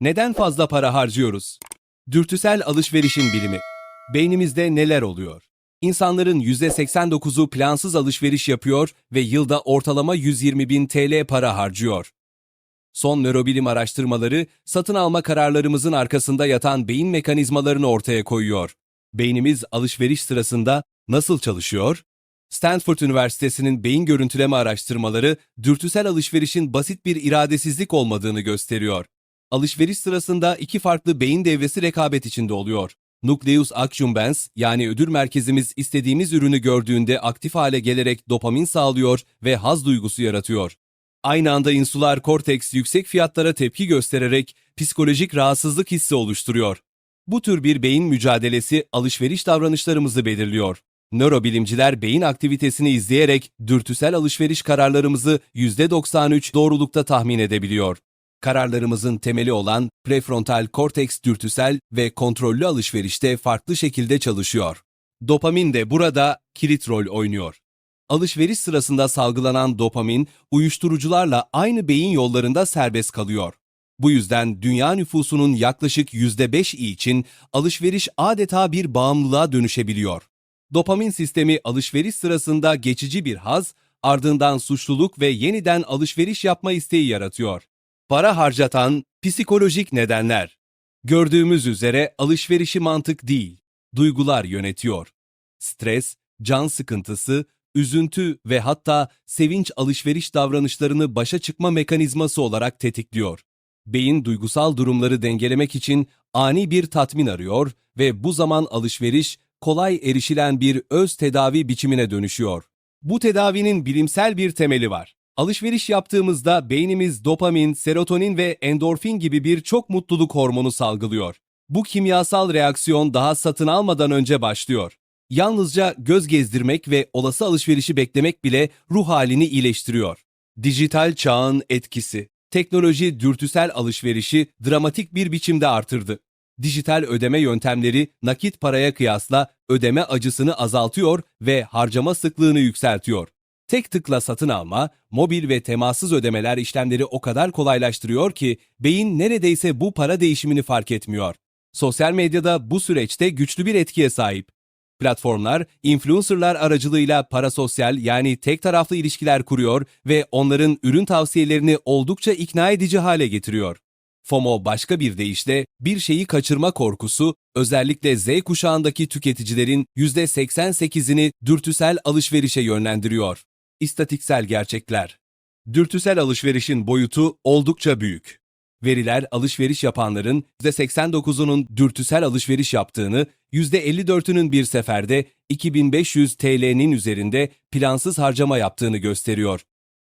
Neden fazla para harcıyoruz? Dürtüsel alışverişin bilimi. Beynimizde neler oluyor? İnsanların %89'u plansız alışveriş yapıyor ve yılda ortalama 120 bin TL para harcıyor. Son nörobilim araştırmaları, satın alma kararlarımızın arkasında yatan beyin mekanizmalarını ortaya koyuyor. Beynimiz alışveriş sırasında nasıl çalışıyor? Stanford Üniversitesi'nin beyin görüntüleme araştırmaları, dürtüsel alışverişin basit bir iradesizlik olmadığını gösteriyor. Alışveriş sırasında iki farklı beyin devresi rekabet içinde oluyor. Nucleus accumbens yani ödül merkezimiz istediğimiz ürünü gördüğünde aktif hale gelerek dopamin sağlıyor ve haz duygusu yaratıyor. Aynı anda insular korteks yüksek fiyatlara tepki göstererek psikolojik rahatsızlık hissi oluşturuyor. Bu tür bir beyin mücadelesi alışveriş davranışlarımızı belirliyor. Nörobilimciler beyin aktivitesini izleyerek dürtüsel alışveriş kararlarımızı %93 doğrulukta tahmin edebiliyor. Kararlarımızın temeli olan prefrontal korteks dürtüsel ve kontrollü alışverişte farklı şekilde çalışıyor. Dopamin de burada kilit rol oynuyor. Alışveriş sırasında salgılanan dopamin uyuşturucularla aynı beyin yollarında serbest kalıyor. Bu yüzden dünya nüfusunun yaklaşık %5'i için alışveriş adeta bir bağımlılığa dönüşebiliyor. Dopamin sistemi alışveriş sırasında geçici bir haz, ardından suçluluk ve yeniden alışveriş yapma isteği yaratıyor. Para harcatan psikolojik nedenler. Gördüğümüz üzere alışverişi mantık değil, duygular yönetiyor. Stres, can sıkıntısı, üzüntü ve hatta sevinç alışveriş davranışlarını başa çıkma mekanizması olarak tetikliyor. Beyin duygusal durumları dengelemek için ani bir tatmin arıyor ve bu zaman alışveriş kolay erişilen bir öz tedavi biçimine dönüşüyor. Bu tedavinin bilimsel bir temeli var. Alışveriş yaptığımızda beynimiz dopamin, serotonin ve endorfin gibi birçok mutluluk hormonu salgılıyor. Bu kimyasal reaksiyon daha satın almadan önce başlıyor. Yalnızca göz gezdirmek ve olası alışverişi beklemek bile ruh halini iyileştiriyor. Dijital çağın etkisi. Teknoloji dürtüsel alışverişi dramatik bir biçimde artırdı. Dijital ödeme yöntemleri nakit paraya kıyasla ödeme acısını azaltıyor ve harcama sıklığını yükseltiyor. Tek tıkla satın alma, mobil ve temassız ödemeler işlemleri o kadar kolaylaştırıyor ki beyin neredeyse bu para değişimini fark etmiyor. Sosyal medyada bu süreçte güçlü bir etkiye sahip. Platformlar, influencerlar aracılığıyla parasosyal yani tek taraflı ilişkiler kuruyor ve onların ürün tavsiyelerini oldukça ikna edici hale getiriyor. FOMO başka bir deyişle bir şeyi kaçırma korkusu özellikle Z kuşağındaki tüketicilerin %88'ini dürtüsel alışverişe yönlendiriyor. İstatiksel gerçekler. Dürtüsel alışverişin boyutu oldukça büyük. Veriler alışveriş yapanların %89'unun dürtüsel alışveriş yaptığını, %54'ünün bir seferde 2500 TL'nin üzerinde plansız harcama yaptığını gösteriyor.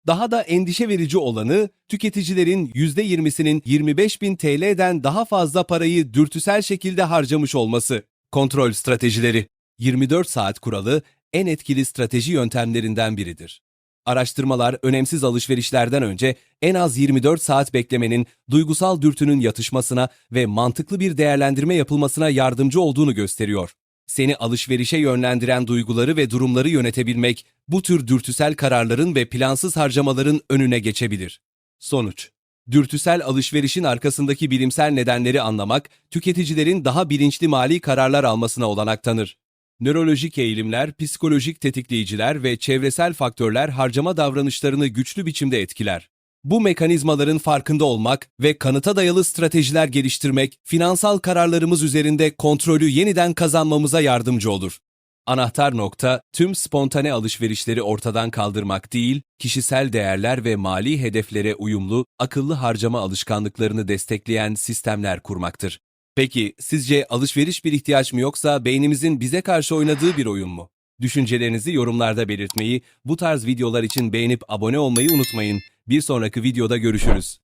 Daha da endişe verici olanı tüketicilerin %20'sinin 25.000 TL'den daha fazla parayı dürtüsel şekilde harcamış olması. Kontrol stratejileri 24 saat kuralı en etkili strateji yöntemlerinden biridir. Araştırmalar önemsiz alışverişlerden önce en az 24 saat beklemenin duygusal dürtünün yatışmasına ve mantıklı bir değerlendirme yapılmasına yardımcı olduğunu gösteriyor. Seni alışverişe yönlendiren duyguları ve durumları yönetebilmek bu tür dürtüsel kararların ve plansız harcamaların önüne geçebilir. Sonuç Dürtüsel alışverişin arkasındaki bilimsel nedenleri anlamak, tüketicilerin daha bilinçli mali kararlar almasına olanak tanır. Nörolojik eğilimler, psikolojik tetikleyiciler ve çevresel faktörler harcama davranışlarını güçlü biçimde etkiler. Bu mekanizmaların farkında olmak ve kanıta dayalı stratejiler geliştirmek, finansal kararlarımız üzerinde kontrolü yeniden kazanmamıza yardımcı olur. Anahtar nokta, tüm spontane alışverişleri ortadan kaldırmak değil, kişisel değerler ve mali hedeflere uyumlu, akıllı harcama alışkanlıklarını destekleyen sistemler kurmaktır. Peki, sizce alışveriş bir ihtiyaç mı yoksa beynimizin bize karşı oynadığı bir oyun mu? Düşüncelerinizi yorumlarda belirtmeyi, bu tarz videolar için beğenip abone olmayı unutmayın. Bir sonraki videoda görüşürüz.